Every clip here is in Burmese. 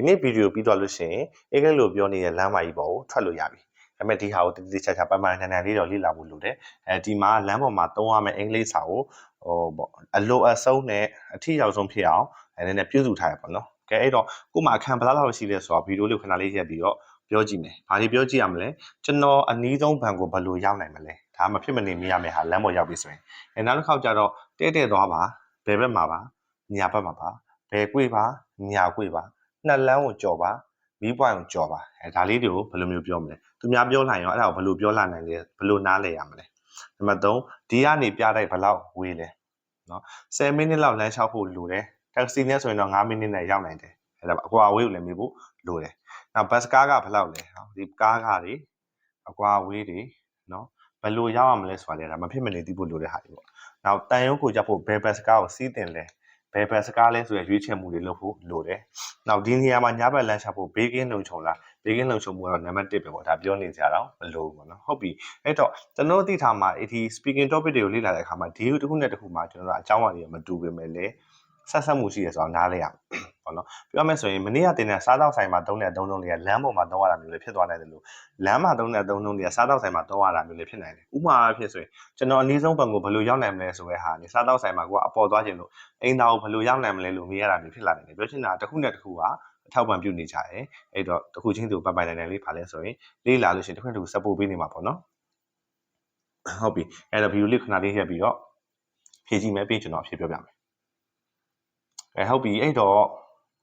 ဒီနေ့ဗီဒီယိုပြီးတော့လို့ရှိရင်အင်္ဂလိပ်လိုပြောနေတဲ့လမ်းမကြီးပေါ်ကိုထွက်လို့ရပြီဒါပေမဲ့ဒီဟာကိုတတိချာချာပန်းပန်းနန်နန်လေးတော့လေ့လာဖို့လိုတယ်အဲဒီမှာလမ်းပေါ်မှာသုံးရမယ့်အင်္ဂလိပ်စာကိုဟိုပေါ့အလိုအဆုံးနဲ့အထီရောက်ဆုံးဖြစ်အောင်အဲနည်းနည်းပြုစုထားရပါတော့ကဲအဲ့တော့ကို့မှာအခန်းဘယ်လောက်ရှိလဲဆိုတော့ဗီဒီယိုလေးခဏလေးရက်ပြီးတော့ပြောကြည့်မယ်။ဘာတွေပြောကြည့်ရမလဲ။ကျွန်တော်အနည်းဆုံးဘန်ကိုဘယ်လိုရောက်နိုင်မလဲ။ဒါမှမဖြစ်မနေမြင်ရမယ်ဟာလမ်းပေါ်ရောက်ပြီဆိုရင်။အဲနောက်တစ်ခေါက်ကျတော့တဲ့တဲ့သွားပါ။ဘယ်ဘက်မှာပါ။ညာဘက်မှာပါ။ဘယ်ကွေ့ပါ။ညာကွေ့ပါ။ နှစ်လမ်းကိုကြော်ပါ။မီးပွိုင်ကိုကြော်ပါ။အဲဒါလေးတွေကိုဘယ်လိုမျိုးပြောမလဲ။သူများပြောလိုက်ရောအဲ့ဒါကိုဘယ်လိုပြောလာနိုင်လဲ။ဘယ်လိုနားလည်ရမလဲ။နံပါတ်3ဒီကနေပြတိုက်ဘယ်လောက်ဝေးလဲ။နော်10မိနစ်လောက်လမ်းလျှောက်ဖို့လိုတယ်။တက္ကစီနဲ့ဆိုရင်တော့9မိနစ်နဲ့ရောက်နိုင်တယ်။အဲ့ဒါအကွာအဝေးကိုလည်းမေးဖို့လိုတယ်။နောက်ဘတ်စကားကဘယ်လောက်လဲ။ဒီကားကားတွေအကွာအဝေးတွေနော်ဘယ်လိုရောက်ရမလဲဆိုတာလေဒါမဖြစ်မနေသိဖို့လိုတဲ့ဟာတွေပေါ့။နောက်တန်ရုံးကိုကြဖို့ဘယ်ဘတ်စကားကိုစီးတင်လဲ။ ဘယ်ဘတ်စကားလဲဆိုရရွေးချယ်မှုတွေလုပ်ဖို့လိုတယ်။နောက်ဒီနေရာမှာညဘက်လမ်းချဖို့ဘေးကင်းလုံခြုံလား။ဘေးကင်းလုံခြုံမှုကတော့နံပါတ်1ပဲပေါ့။ဒါပြောနေကြတော့မလိုဘူးပေါ့နော်။ဟုတ်ပြီ။အဲ့တော့ကျွန်တော်သိထားမှာဒီ speaking topic တွေကိုလေ့လာတဲ့အခါမှာဒီတစ်ခုနဲ့တစ်ခုမှာကျွန်တော်တို့အကြောင်းအရာတွေမတူပေမဲ့လည်းဆက်ဆက်မှုရှိရဆိုတော့နားလဲရ ပေါ့နော်ပြောမယ်ဆိုရင်မနေ့ကတင်တဲ့စားတောက်ဆိုင်မှာသုံးတဲ့အသုံးနှုန်းတွေကလမ်းပေါ်မှာသုံးရတာမျိုးလည်းဖြစ်သွားနိုင်တယ်လို့လမ်းမှာသုံးတဲ့အသုံးနှုန်းတွေကစားတောက်ဆိုင်မှာသုံးရတာမျိုးလည်းဖြစ်နိုင်တယ်ဥပမာအဖြစ်ဆိုရင်ကျွန်တော်အနည်းဆုံးဘန်ကိုဘယ်လိုရောက်နိုင်မလဲဆိုတဲ့ဟာနေစားတောက်ဆိုင်မှာကိုကအပေါ်သွားခြင်းလို့အိမ်သားကိုဘယ်လိုရောက်နိုင်မလဲလို့မေးရတာမျိုးဖြစ်လာနိုင်တယ်ပြောချင်တာတစ်ခုနဲ့တစ်ခုကအထောက်ပံ့ပြုနေကြတယ်အဲ့တော့တစ်ခုချင်းသူပတ်ပိုင်နိုင်တယ်လေးပါလဲဆိုရင်လေးလာလို့ရှိရင်တစ်ခုတစ်ခု support ပေးနေမှာပေါ့နော်ဟုတ်ပြီအဲ့တော့ view လေးခဏလေးရက်ပြီးတော့ဖြည့်ကြည့်မယ်ပြီးကျွန်တော်ဖြည့်ပြောပြမယ်အဲဟုတ်ပြီအဲ့တော့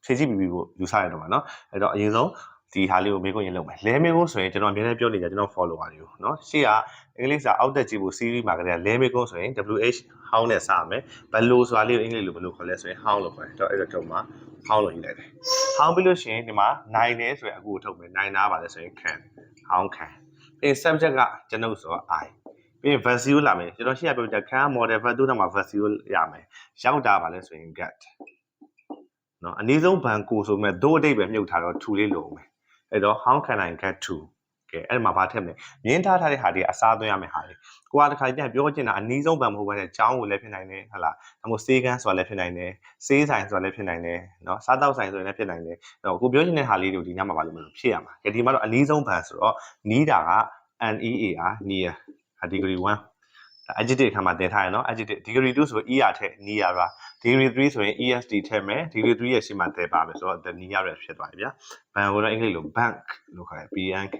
ဖြည့်ကြည့်ပြီးပြီကိုယူဆရတော့မှာเนาะအဲ့တော့အရင်ဆုံးဒီဟာလေးကိုမေးခွန်းရင်လုပ်မယ်လဲမေးခွန်းဆိုရင်ကျွန်တော်အများနဲ့ပြောနေကြကျွန်တော် follower တွေကိုเนาะရှေ့ကအင်္ဂလိပ်စာအောက်တက်ကြည့်ဖို့ series မှာကတည်းကလဲမေးခွန်းဆိုရင် WH how နဲ့စရမယ်ဘယ်လိုဆိုတာလေးကိုအင်္ဂလိပ်လိုဘယ်လိုခေါ်လဲဆိုရင် how လို့ခေါ်တယ်တော့အဲ့တော့တော့မှာ how လို့ရေးလိုက်တယ် how ပြီးလို့ရှိရင်ဒီမှာနိုင်တယ်ဆိုရင်အခုထုတ်မယ်နိုင်တာပါလဲဆိုရင် can how can ပြီး subject ကကျွန်ုပ်ဆိုတော့ i ပြီးရင် value လာမယ်ကျွန်တော်ရှေ့ကပြောကြ can model verb တို့မှာ value ရမယ်ရောက်တာပါလဲဆိုရင် get နော်အနည်းဆုံးဘန်ကိုဆိုမဲ့ဒို့အတိတ်ပဲမြုပ်ထားတော့ to လေးလိုမယ်အဲ့တော့ how can i get to ကဲအဲ့မှာဘာထည့်မလဲမြင်းထားထားတဲ့ဟာတွေအစားသွင်းရမယ့်ဟာတွေကိုကတခါပြန်ပြောချင်တာအနည်းဆုံးဘန်မဟုတ်ဘဲနဲ့ကျောင်းကိုလည်းဖြစ်နိုင်တယ်ဟဟလားဒါမှမဟုတ်စေးကန်းဆိုတာလည်းဖြစ်နိုင်တယ်စေးဆိုင်ဆိုတာလည်းဖြစ်နိုင်တယ်နော်စားတောက်ဆိုင်ဆိုရင်လည်းဖြစ်နိုင်တယ်အဲ့တော့ကိုပြောချင်တဲ့ဟာလေးတွေကိုဒီညမှာဘာလို့မလို့ဖြစ်ရမှာကဲဒီမှာတော့အနည်းဆုံးဘန်ဆိုတော့ need တာက NEAR near degree 1 adjective ခါမှာတင်ထားရနော် adjective degree 2ဆို er ထက် near ပါ degree 3ဆိုရင် est ထည့်မယ် degree 3ရဲ့ရှေ့မှာတည်ပါမယ်ဆိုတော့ the near ရဖြစ်သွားပြီဗျာဘန်ကိုတော့အင်္ဂလိပ်လို bank လို့ခေါ်တယ် bnk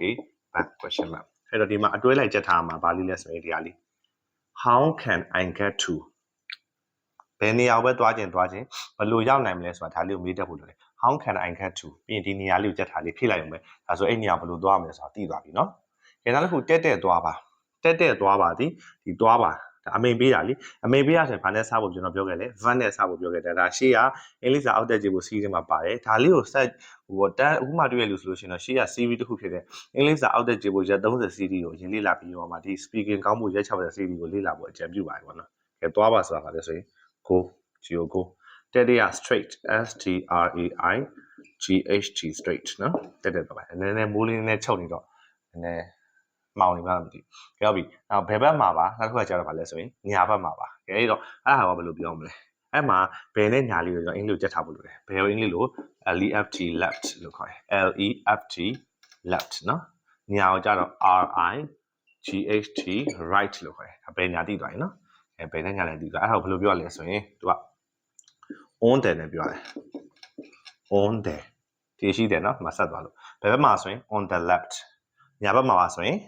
bank question mark အဲ့တော့ဒီမှာအတွဲလိုက်ချက်ထားမှာဗာလေးလဲဆိုရင်ဒီဟာလေး how can i get to ဘယ်နေရာပဲသွားခြင်းသွားခြင်းဘယ်လိုရောက်နိုင်မလဲဆိုတာဒါလေးကိုမေးတတ်ဖို့လိုတယ် how can i get to ပြီးရင်ဒီနေရာလေးကိုချက်ထားလေးဖြည့်လိုက်ရုံပဲဒါဆိုအဲ့နေရာဘယ်လိုသွားမလဲဆိုတာသိသွားပြီเนาะဒါနောက်တစ်ခုတက်တက်သွားပါ တက်တက်သွားပါသည်ဒီသွားပါဒါအမိန်ပေးတာလीအမိန်ပေးရဆိုရင်ဘာနဲ့စဖို့ကျွန်တော်ပြောခဲ့လဲ van နဲ့စဖို့ပြောခဲ့တယ်ဒါရှေ့ကအင်္ဂလိပ်စာအောက်တက်ကြည့်ဖို့စီးစင်းမှာပါတယ်ဒါလေးကို set ဟိုတန်းအခုမှတွေ့ရလို့ဆိုလို့ရှိရင်တော့ရှေ့က CV တစ်ခုဖြစ်တဲ့အင်္ဂလိပ်စာအောက်တက်ကြည့်ဖို့ရက်30 CD ကိုရင်းလေ့လာပြီးတော့မှဒီ speaking ကောင်းဖို့ရက်60 CD ကိုလေ့လာဖို့အကြံပြုပါတယ်ပေါ့နော်ကဲသွားပါဆိုတာကလည်းဆိုရင် go geo go တက်တဲ့ straight s t r a i g h t straight နော်တက်တဲ့တော့ပါနည်းနည်းမိုးလေးနဲ့ချုပ်နေတော့နည်းနည်း မှောင်နေမှမသိဘူး။ကြောက်ပြီ။နောက်ဘယ်ဘက်မှာပါနောက်တစ်ခါကျတော့ဗာလဲဆိုရင်ညာဘက်မှာပါ။အဲ့တော့အဲ့ဟာကဘယ်လိုပြောမလဲ။အဲ့မှာဘယ်နဲ့ညာလေးကိုကျွန်တော်အင်္ဂလိပ်ကြက်ထားဖို့လိုတယ်။ဘယ်ကိုအင်္ဂလိပ်လို left left လို့ခေါ်တယ်။ left left နော်။ညာကိုကျတော့ ri ght right လို့ခေါ်တယ်။ဘယ်ညာတိသွားရင်နော်။အဲဘယ်နဲ့ညာလဲတိသွား။အဲ့ဒါကိုဘယ်လိုပြောရလဲဆိုရင်သူက on တယ်နဲ့ပြောရတယ်။ on တယ်ဒီရှိတယ်နော်မဆက်သွားလို့ဘယ်ဘက်မှာဆိုရင် on the left ညာဘက်မှာပါဆိုရင်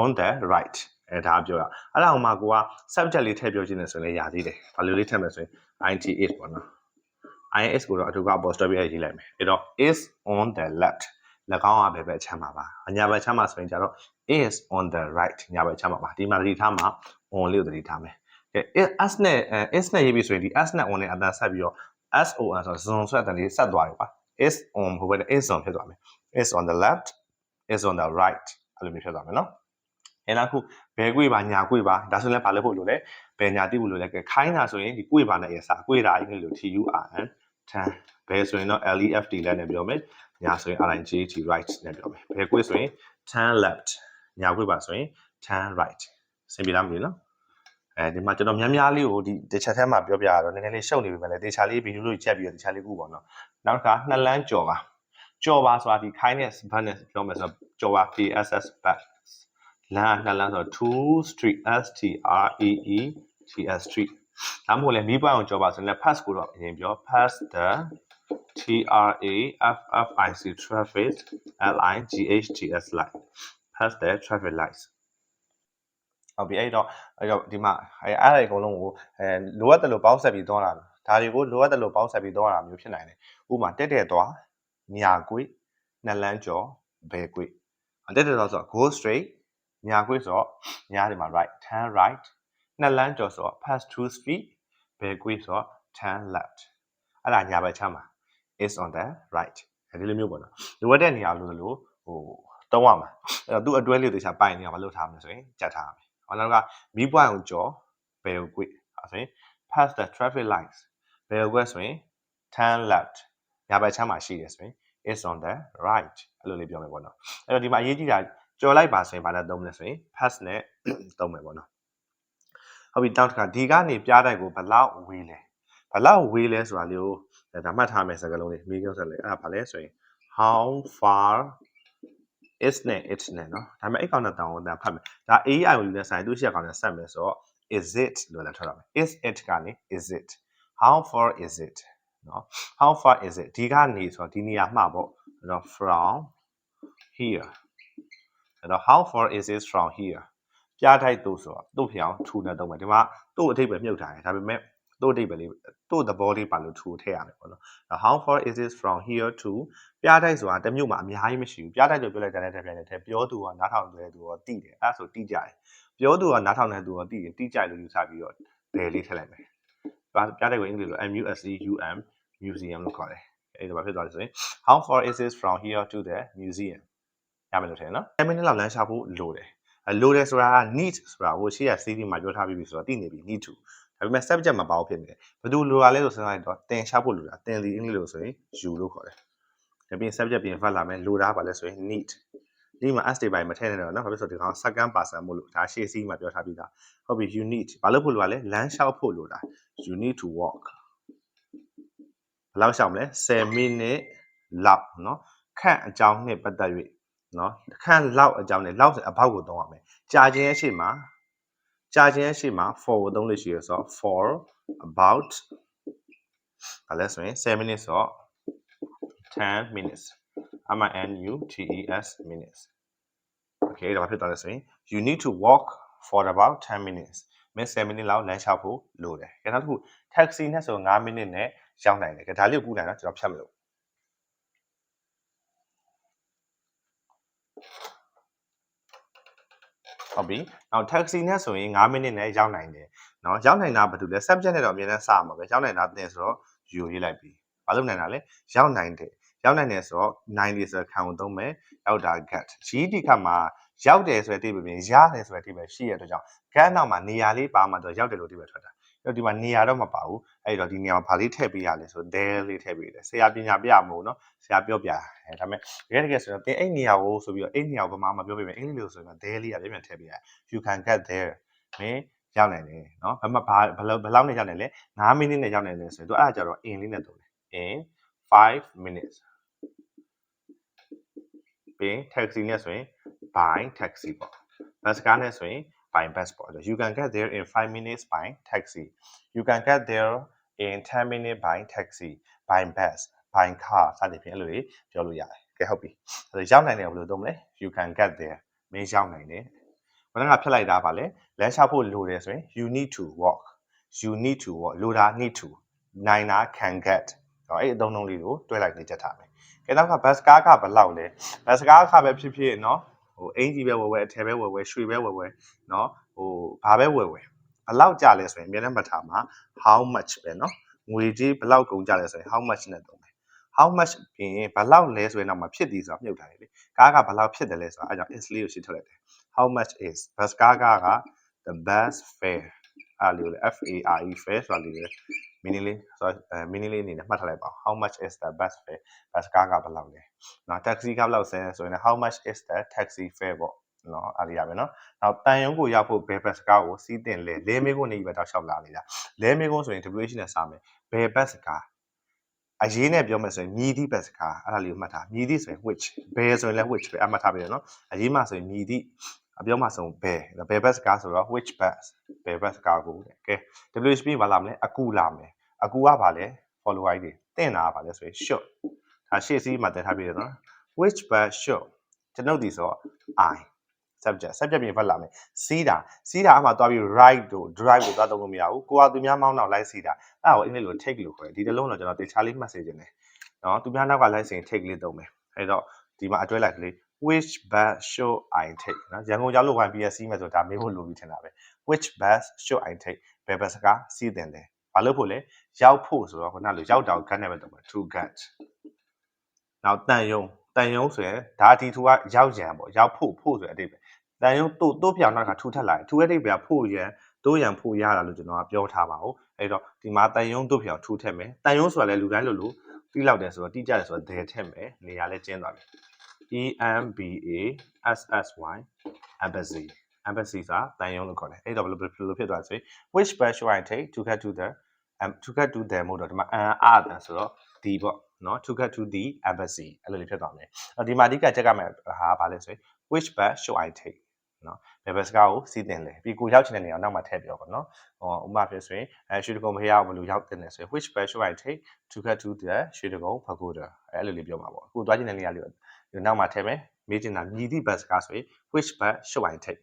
on the right အဲဒါပြောတာအဲ့ဒါဟိုမှာကိုက subject လေးထည့်ပြောခြင်းနဲ့ဆိုရင်လည်းရသေးတယ်ဘာလို့လေးထည့်မယ်ဆိုရင် int is ပေါ့နော် is ကိုတော့အထူးက apostrophe ရေးလိုက်မယ်အဲ့တော့ is on the left ၎င်းကဘယ်ဘက်ချမ်းမှာပါအညာဘက်ချမ်းမှာဆိုရင်ကျတော့ is on the right ညာဘက်ချမ်းမှာပါဒီမှာသတိထားမှာ on လေးကိုသတိထားမယ်ကဲ s နဲ့ s နဲ့ရေးပြီးဆိုရင်ဒီ s နဲ့ on နဲ့အတန်းဆက်ပြီးတော့ son ဆိုဇွန်ဆွဲအတန်းလေးဆက်သွားတယ်ကွာ is on ဟိုဘက် is on ဖြစ်သွားမယ် is on the left is on the right အဲ့လိုမျိုးဖြစ်သွားမယ်နော် အဲနောက်ခုဘယ်ကွေ့ပါညာကွေ့ပါဒါဆိုရင်လည်းဘာလုပ်ဖို့လိုလဲဘယ်ညာတိဖို့လိုလဲကဲခိုင်းတာဆိုရင်ဒီကွေ့ပါနဲ့ရစာကွေ့တာအင်္ဂလိပ်လို TURN 10ဘယ်ဆိုရင်တော့ LEFT လည်းနဲ့ပြောမယ်ညာဆိုရင် RIGT right နဲ့ပြောမယ်ဘယ်ကွေ့ဆိုရင်10 left ညာကွေ့ပါဆိုရင်10 right စင်ပြလားမသိနော်အဲဒီမှာကျွန်တော်များများလေးကိုဒီတစ်ချက်ထဲမှာပြောပြရတော့နည်းနည်းလေးရှုပ်နေပြီပဲလေတေချာလေးဗီဒီယိုလို့ချက်ပြီးတော့တေချာလေးကူပေါ့နော်နောက်တစ်ခါနှစ်လမ်းကြော်ပါကြော်ပါဆိုတာဒီ kindness bus နဲ့ပြောမယ်ဆိုတော့ကြော်ပါ PSS bus လမ်းကနှစ်လမ်းဆိုတော့2 street S T R E E T S street ဒါမှမဟုတ်လည်းမီးပွိုင်းအောင်ကြော်ပါဆိုရင်လည်း pass ကိုတော့အရင်ပြော pass the T R A F F I C traffic L I G H T S light pass the traffic lights ဟုတ်ပြီအဲ့တော့အဲ့တော့ဒီမှာအဲ့အဲ့ဒါအကုန်လုံးကိုအဲလိုအပ်တယ်လို့ပေါင်းဆက်ပြီးသွားတာဒါတွေကိုလိုအပ်တယ်လို့ပေါင်းဆက်ပြီးသွားတာမျိုးဖြစ်နိုင်တယ်ဥပမာတက်တက်သွားညာကွေ့နှစ်လမ်းကျော်ဘယ်ကွေ့တက်တက်သွားဆိုတော့ go straight ညာကွေ့ဆိုတော့ညာဒီမှာ right turn right နှစ်လမ်းကျော်ဆိုတော့ pass through street ဘယ်ကွေ့ဆိုတော့ turn left အဲ့ဒါညာဘက်ချမ်းမှာ is on the right ဒီလိုမျိုးပေါ့နော်လိုအပ်တဲ့နေရာလို့လို့ဟိုတုံးရမှာအဲ့တော့သူ့အတွဲလေးတွေချပိုင်နေအောင်မလုပ်ထားမှဆိုရင်ကြက်ထားရမယ်ဟောနောက်ကမီးပွိုင်းကိုကြော်ဘယ်ကိုကွေ့အဲ့ဆိုရင် pass the traffic lights ဘယ်ကိုကွေ့ဆိုရင် turn left ညာဘက်ချမ်းမှာရှိတယ်ဆိုရင် is on the right အဲ့လိုလေးပြောမယ်ပေါ့နော်အဲ့တော့ဒီမှာအရေးကြီးတာ ကျော်လိုက်ပါဆိုရင်ဘာလဲသုံးလဲဆိုရင် pass နဲ့သုံးမယ်ပေါ့နော်ဟုတ်ပြီနောက်တစ်ခါဒီကနေပြားတိုက်ကိုဘလောက်ဝေးလဲဘလောက်ဝေးလဲဆိုတာလေးကိုဒါမှတ်ထားမယ်စကားလုံးလေးမိကုန်းစက်လေးအဲ့ဒါဘာလဲဆိုရင် how far is နဲ့ it နဲ့နော်ဒါပေမဲ့အဲ့ကောင်နဲ့တောင်းဝန်တန်ဖတ်မယ်ဒါ AI ကိုယူနေဆိုင်သူရှိရကောင်နဲ့ဆက်မယ်ဆိုတော့ is it လို့လည်းထွက်လာမယ် is it ကလေ is it how far is it နော် how far is it ဒီကနေဆိုတော့ဒီနေရာမှာပေါ့နော် from here အဲ့တော့ how far is it from here ပြတိုက်တို့ဆိုတော့တို့ဖြေအောင်ထူနေတော့မယ်ဒီမှာတို့အထိပ္ပယ်မြုပ်ထားတယ်ဒါပေမဲ့တို့အထိပ္ပယ်လေးတို့သဘောလေးပါလို့ထူထည့်ရမယ်ပေါ့နော် how far is it from here to ပြတိုက်ဆိုတာတစ်မြို့မှာအများကြီးမရှိဘူးပြတိုက်လို့ပြောလိုက်တဲ့တဲ့ပြတဲ့ပြောသူကနားထောင်တယ်သူကတိတယ်အဲ့ဒါဆိုတိကြတယ်ပြောသူကနားထောင်တဲ့သူကတိတယ်တိကြလို့ယူဆပြီးတော့ဘယ်လေးထည့်လိုက်မယ်ပြတိုက်ကိုအင်္ဂလိပ်လို MUSEUM museum လို့ခေါ်တယ်အဲ့ဒါဘာဖြစ်သွားလဲဆိုရင် how far is it from here to the museum ရမယ်လို့ထင်တယ်နော်10 minute လောက်လမ်းရှာဖို့လိုတယ်အလိုတယ်ဆိုတာ need ဆိုတာကိုရှေ့ရ CV မှာပြောထားပြီးပြီဆိုတော့သိနေပြီ need to ဒါပေမဲ့ subject မှာပါဖို့ဖြစ်နေတယ်ဘယ်သူလိုတာလဲဆိုစဉ်းစားရင်တော့တင်ရှာဖို့လိုတာတင်လီအင်္ဂလိပ်လိုဆိုရင် you လို့ခေါ်တယ်ဒါပြင် subject ပြင် verb လာမယ်လိုတာပါလဲဆိုရင် need ဒီမှာ as တွေပိုင်းမထည့်နေတော့နော်ဘာဖြစ်ဆိုဒီကောင် second person မို့လို့ဒါရှေ့စီးမှာပြောထားပြီးသားဟုတ်ပြီ you need ဘာလို့ဖို့လိုတာလဲလမ်းလျှောက်ဖို့လိုတာ you need to walk ဘယ်လောက်လျှောက်မလဲ10 minute လောက်နော်ခန့်အကြောင်းနဲ့ပတ်သက်၍ နော်ခန့်လောက်အကြောင်းနဲ့လောက်ဆိုအဘောက်ကိုသုံးရမယ်ကြာခြင်းရဲ့ရှေ့မှာကြာခြင်းရဲ့ရှေ့မှာ for ကိုသုံးလို့ရှိရဆိုတော့ for about ဒါလဲဆိုရင်7 minutes ဆိုတော့10 minutes M I N U T E S minutes okay ဒါဘာဖြစ်သွားလဲဆိုရင် you need to walk for about 10 minutes မင်း7 minutes လောက်လမ်းလျှောက်ဖို့လိုတယ်။နောက်တစ်ခု taxi နဲ့ဆို9 minute နဲ့ရောက်နိုင်တယ်။ဒါလေးကိုပူနိုင်တော့ကျွန်တော်ဖြတ်မလို့ ဟုတ်ပြီ။နောက် taxi နဲ့ဆိုရင်9မိနစ်နဲ့ရောက်နိုင်တယ်။နော်ရောက်နိုင်တာဘာလို့လဲ subject နဲ့တော့အမြဲတမ်းစရမှာပဲ။ရောက်နိုင်တာသင်ဆိုတော့ယူရေးလိုက်ပြီ။ဘာလို့နိုင်တာလဲ။ရောက်နိုင်တယ်။ရောက်နိုင်တယ်ဆိုတော့90ဆိုတဲ့ခံကိုသုံးမယ်။ရောက်တာ get ။ GD ခတ်မှာရောက်တယ်ဆိုတဲ့တိပ္ပယ်ပြင်ရတယ်ဆိုတဲ့တိပ္ပယ်ရှိရတဲ့အတွက်ကြောင့် get နောက်မှာနေရာလေးပါမှတော့ရောက်တယ်လို့တိပ္ပယ်ထွက်တာ။အဲ့ တော့ဒီမှာနေရာတော့မပါဘူး။အဲ့တော့ဒီနေရာမှာဗာလေးထည့်ပေးရလဲဆို there လေးထည့်ပေးတယ်။ဆရာပညာပြမို့နော်။ဆရာပြောပြအဲဒါပေမဲ့တကယ်တကယ်ဆိုတော့တင်အဲ့နေရာကိုဆိုပြီးတော့အဲ့နေရာကိုဗမာမပြောပြမယ်အင်္ဂလိပ်လိုဆိုရင် there လေးကပြန်ပြန်ထည့်ပေးရ you can get there မင်းရောက်နိုင်တယ်နော်ဘာမှဘာဘယ်လောက်ဘယ်လောက်နဲ့ရောက်နိုင်လဲ9မိနစ်နဲ့ရောက်နိုင်တယ်ဆိုရင်သူအဲ့ဒါကြတော့ in လေးနဲ့သုံးတယ် in 5 minutes ပြီး taxi နဲ့ဆိုရင် by taxi ပေါ့ bus ကားနဲ့ဆိုရင် by bus ပေါ့ you can get there in 5 minutes by taxi you can get there in 10 minutes by taxi by bus by car စသဖြင့်အဲ့လိုတွေပြောလို့ရတယ်ကဲဟုတ်ပြီအဲ့တော့ရောက်နိုင်တယ်ဘယ်လိုသုံးမလဲ you can get there မင်းရောက်နိုင်တယ်ဘယ်တော့ကဖြတ်လိုက်တာပါလဲလမ်းလျှောက်ဖို့လိုတယ်ဆိုရင် you need to walk you need to walk လိုတာ need to နိုင်တာ can get တော့အဲ့အသုံးလုံးလေးကိုတွဲလိုက်နေချက်ထားမယ်ကဲနောက်ကဘတ်စကားကဘယ်လောက်လဲဘတ်စကားခပဲဖြစ်ဖြစ်เนาะ ဟိုအင်ကြီးပဲဝယ်ဝယ်အထည်ပဲဝယ်ဝယ်ရွှေပဲဝယ်ဝယ်เนาะဟိုဘာပဲဝယ်ဝယ်ဘယ်လောက်ကြလဲဆိုရင်အများနဲ့မှတ်ထားမှာ how much ပဲเนาะငွေကြီးဘယ်လောက်ကုန်ကြလဲဆိုရင် how much နဲ့သုံးမယ် how much ပြင်ဘယ်လောက်လဲဆိုရင်တော့မဖြစ်သည်ဆိုတာမြုပ်ထားတယ်လေကားကဘယ်လောက်ဖြစ်တယ်လဲဆိုတာအဲကြောင့် is လေးကိုရှင်းထုတ်လိုက်တယ် how much is ဘတ်ကားကားက the best fare အားလေးကိုလေ F A R E fare ဆိုတာလေးလေ mini လေးဆိုတော့အဲ mini လေးအနေနဲ့မှတ်ထားလိုက်ပါ how much is the best fare ဘတ်ကားကဘယ်လောက်လဲနော် taxi ကဘယ်လောက်ဆင်းဆိုရင် how much is the taxi fare ပေါ့နော်အားရရမယ်နော်။နောက်တန်ယုံကိုရောက်ဖို့ဘယ်ဘတ်စကားကိုစီးတင်လဲလဲမေးခွန်းနေပဲတောက်လျှောက်လာနေတာ။လဲမေးခွန်းဆိုရင် WH နဲ့စမယ်။ဘယ်ဘတ်စကားအရေးနဲ့ပြောမယ်ဆိုရင်မြည်သည့်ဘက်စကားအဲ့ဒါလေးကိုမှတ်ထားမြည်သည့်ဆိုရင် which ဘယ်ဆိုရင်လည်း which ပဲအမှတ်ထားပြီနော်အရေးမှဆိုရင်မြည်သည့် အပြောမှဆိုရင်ဘယ်ဘယ်ဘက်စကားဆိုတော့ which bus ဘယ်ဘက်စကားကိုတဲ့ကဲ WHP ဘာလာမလဲအကူလာမယ်အကူကဘာလဲ follow i တွေတင်တာကဘာလဲဆိုရင် should ဒါရှေ့စီးမှာတင်ထားပြီနော် which bus should ကျွန်ုပ်ဒီဆိုတော့ i subject subject ပြင်ဖတ်လာမယ်စီးတာစီးတာအမှသွားပြီး right တို့ drive တို့သွားသုံးလို့မရဘူးကိုကသူများမောင်းတော့လိုက်စီးတာအဲ့ဒါကိုအင်္ဂလိပ်လို take လို့ခေါ်တယ်ဒီတစ်လုံးတော့ကျွန်တော်တေချာလေးမှတ်စေချင်တယ်နော်သူများနောက်ကလိုက်စီရင် take လေးသုံးမယ်အဲ့တော့ဒီမှာအတွဲလိုက်ကလေး which bus should i take နော်ရန်ကုန်ရောက်လို့ဝင်ပြီးရစီးမယ်ဆိုဒါမေးဖို့လိုပြီးထင်တာပဲ which bus should i take ဘယ်ဘတ်စကားစီးတင်လဲဘာလို့ဖို့လဲရောက်ဖို့ဆိုတော့ခုနလိုရောက်တာကို get နဲ့ပဲသုံးမယ် to get နောက်တန်ယုံတန်ယုံဆိုရင်ဒါဒီသူကရောက်ရန်ပေါ့ရောက်ဖို့ဖို့ဆိုတဲ့အတိတ်ပဲတန်ယုံတို့တို့ပြောင်တော့ကထူထပ်လာတယ်ထူတဲ့အတိတ်ပဲဖို့ရန်တို့ရန်ဖို့ရတာလို့ကျွန်တော်ကပြောထားပါဦးအဲ့တော့ဒီမှာတန်ယုံတို့ပြောင်ထူထက်မယ်တန်ယုံဆိုတာလည်းလူတိုင်းလို့လို့တိလောက်တယ်ဆိုတော့တိကျတယ်ဆိုတော့ဒဲထက်မယ်နေရာလဲကျင်းသွားပြီ E M B A S S Y embassy embassy ဆိုတာတန်ယုံလို့ခေါ်တယ်အဲ့တော့ဘယ်လိုဘယ်လိုဖြစ်သွားလဲဆိုရင် which bus should I take to get to the um to get to the မို့တော့ဒီမှာ an အာတန်ဆိုတော့ဒီပေါ့နော် to get to the embassy အဲ့လိုလေးဖြစ်သွားမယ်အဲ့တော့ဒီမှာအဓိကချက်ကမယ်ဟာဘာလဲဆိုရင် which bus should I take နော်ဘယ်ဘက်စကားကိုစီးတင်လဲပြီးကိုရောက်ချင်တဲ့နေရာနောက်မှာထည့်ပြောပါနော်ဟောဥပမာဖြစ်ဆိုရင်အဲရွှေတကုံမရအောင်ဘယ်လိုရောက်တင်လဲဆိုရင် which bus should I take to get to the ရွှေတကုံဖကူတာအဲ့လိုလေးပြောမှာပေါ့အခုသွားချင်တဲ့နေရာလေး ကိုနောက်မှာထည့်မယ်မေးချင်တာမြည်သည့်ဘက်စကားဆိုရင် which bus should I take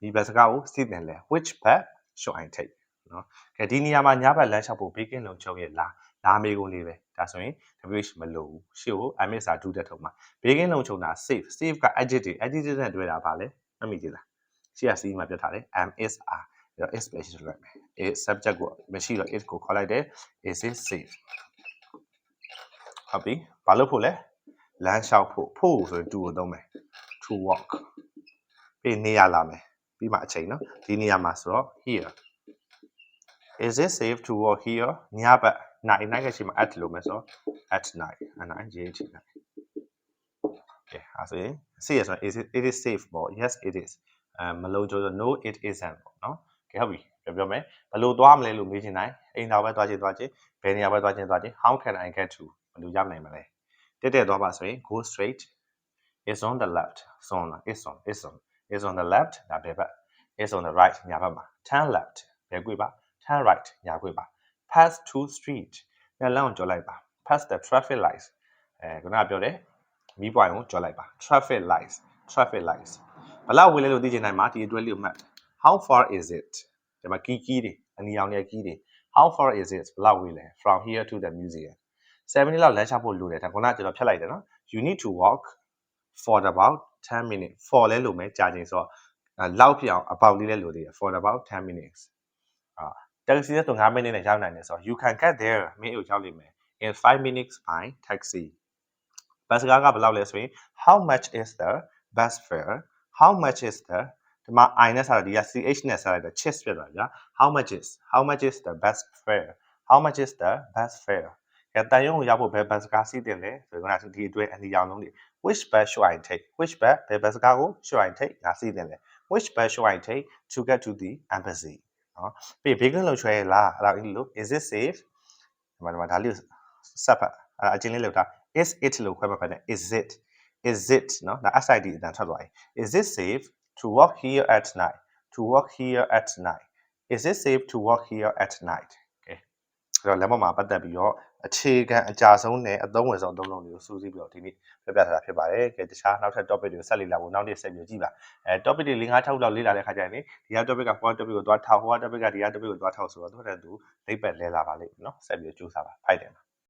ဒီဘက်စကားကိုစီးတင်လဲ which bus should I take နော်ကဲဒီနေရာမှာညဘက်လမ်းလျှောက်ဖို့ဘေးကင်းလုံချုံရဲ့လားလာမေးကုန်လေးပဲဒါဆိုရင် WH မလို့ဘူးရှေ့ကို MS စာဒုတက်ထုံမှာဘေးကင်းလုံချုံတာ safe safe က adjective adjective နဲ့တွဲတာပါလေမမိသေးလားရှေ့က C မှာပြထားတယ် MSR အဲ့တော့ is ပဲရှိလိုက်မယ် is subject ကိုမရှိတော့ is ကိုခေါ်လိုက်တယ် is it safe ဟုတ်ပြီဘာလို့ဖို့လဲ လမ်းလျှောက်ဖို့ဖို့ဆိုရင် to ကိုသုံးမယ် to walk ပြီးနေရလာမယ်ပြီးမှအချိန်နော်ဒီနေရာမှာဆိုတော့ here is it safe to walk here ညဘက်နိုင်နိုင်ကရှိမှာ at လို့မယ်ဆိုတော့ at night အနိုင် j t night ကဲအဲဆိုရင် see ရဆိုရင် is it it is safe ပေါ့ yes it is အဲမလုံးကျိုးဆို no it isn't ပေါ့နော်ကဲဟုတ်ပြီပြောပြောမယ်ဘယ်လိုသွားမလဲလို့မေးချင်တိုင်းအိမ်တော်ပဲသွားချင်သွားချင်ဘယ်နေရာပဲသွားချင်သွားချင် how can i get to ဘယ်လိုရနိုင်မလဲ တက်တက်သွားပါဆိုရင် go straight is on the left ဆုံးလား is on is on is on the left ဒါဘယ်ဘက် is on the right ညာဘက်မှာ turn left ဘယ်ကွေ့ပါ turn right ညာကွေ့ပါ pass to street ညလမ်းကိုကြော်လိုက်ပါ pass the traffic lights အဲခုနကပြောတယ်မီးပွိုင်ကိုကြော်လိုက်ပါ traffic lights traffic lights ဘလောက်ဝေးလဲလို့သိချင်တိုင်းမှာဒီအတွဲလေးကိုမှတ် how far is it ဒီမှာကီးကီးတွေအနီအောင်ရဲ့ကီးတွေ how far is it ဘလောက်ဝေးလဲ from here to the museum 7 minutes လောက်လမ်းချဖို့လိုတယ်ဒါခုနကကျွန်တော်ဖြတ်လိုက်တယ်နော် you need to walk for about 10 minutes for လဲလိုမယ်ကြာချိန်ဆိုတော့လောက်ဖြစ်အောင်အပေါက်လေးလဲလိုသေးတယ် for about 10 minutes အာတက္ကစီနဲ့ဆို9မိနစ်နဲ့ရောက်နိုင်တယ်ဆိုတော့ you can get there မင်းကိုရောက်လိမ့်မယ် in 5 minutes by taxi ဘတ်စကားကဘယ်လောက်လဲဆိုရင် how much is the bus fare how much is the ဒီမှာ i နဲ့ဆက်တာဒီက ch နဲ့ဆက်လိုက်တော့ chess ဖြစ်သွားပြီဗျာ how much is how much is the bus fare how much is the bus fare ကဲတန်ရုံကိုရောက်ဖို့ဘယ်ဘတ်စကားစီးတင်လဲဆိုတော့ခုနကဒီအတွဲအနီရောင်လုံးတွေ which bus should I take which bus ဘယ်ဘတ်စကားကို should I take ငါစီးတင်လဲ which bus should I take to get to the embassy နော်ပြီးဘေးကင်းလုံချွဲလားအဲ့ဒါအင်္ဂလိပ်လို is it safe ဒီမှာဒီမှာဒါလေးစပ်ဖတ်အဲ့အချင်းလေးလောက်တာ is it လို့ခွဲမှတ်ဖတ်တယ် is it is it နော်ဒါ SID အတန်ထွက်သွားပြီ is it safe to walk here at night to walk here at night is it safe to walk here at night ကဲအဲ့တော့လမ်းပေါ်မှာပတ်သက်ပြီးတော့ အခြေခံအကြဆုံးနဲ့အသုံးဝင်ဆုံးအသုံးလုံးတွေကိုစူးစီးပြီးတော့ဒီနေ့ပြပြထားတာဖြစ်ပါတယ်။ကဲတခြားနောက်ထပ် topic တွေကိုဆက်လေ့လာဖို့နောက်နေ့ဆက်ပြီးကြည့်ပါ။အဲ topic တွေ၄၅6လောက်လေ့လာတဲ့ခါကျရင်ဒီက topic ကဟို topic ကိုသွားထောက်ဟို topic ကဒီက topic ကိုသွားထောက်ဆိုတော့သူ့ထက်သူလိပ်ပတ်လဲလာပါလိမ့်မယ်နော်။ဆက်ပြီးကြိုးစားပါဖိုက်တယ်မှာ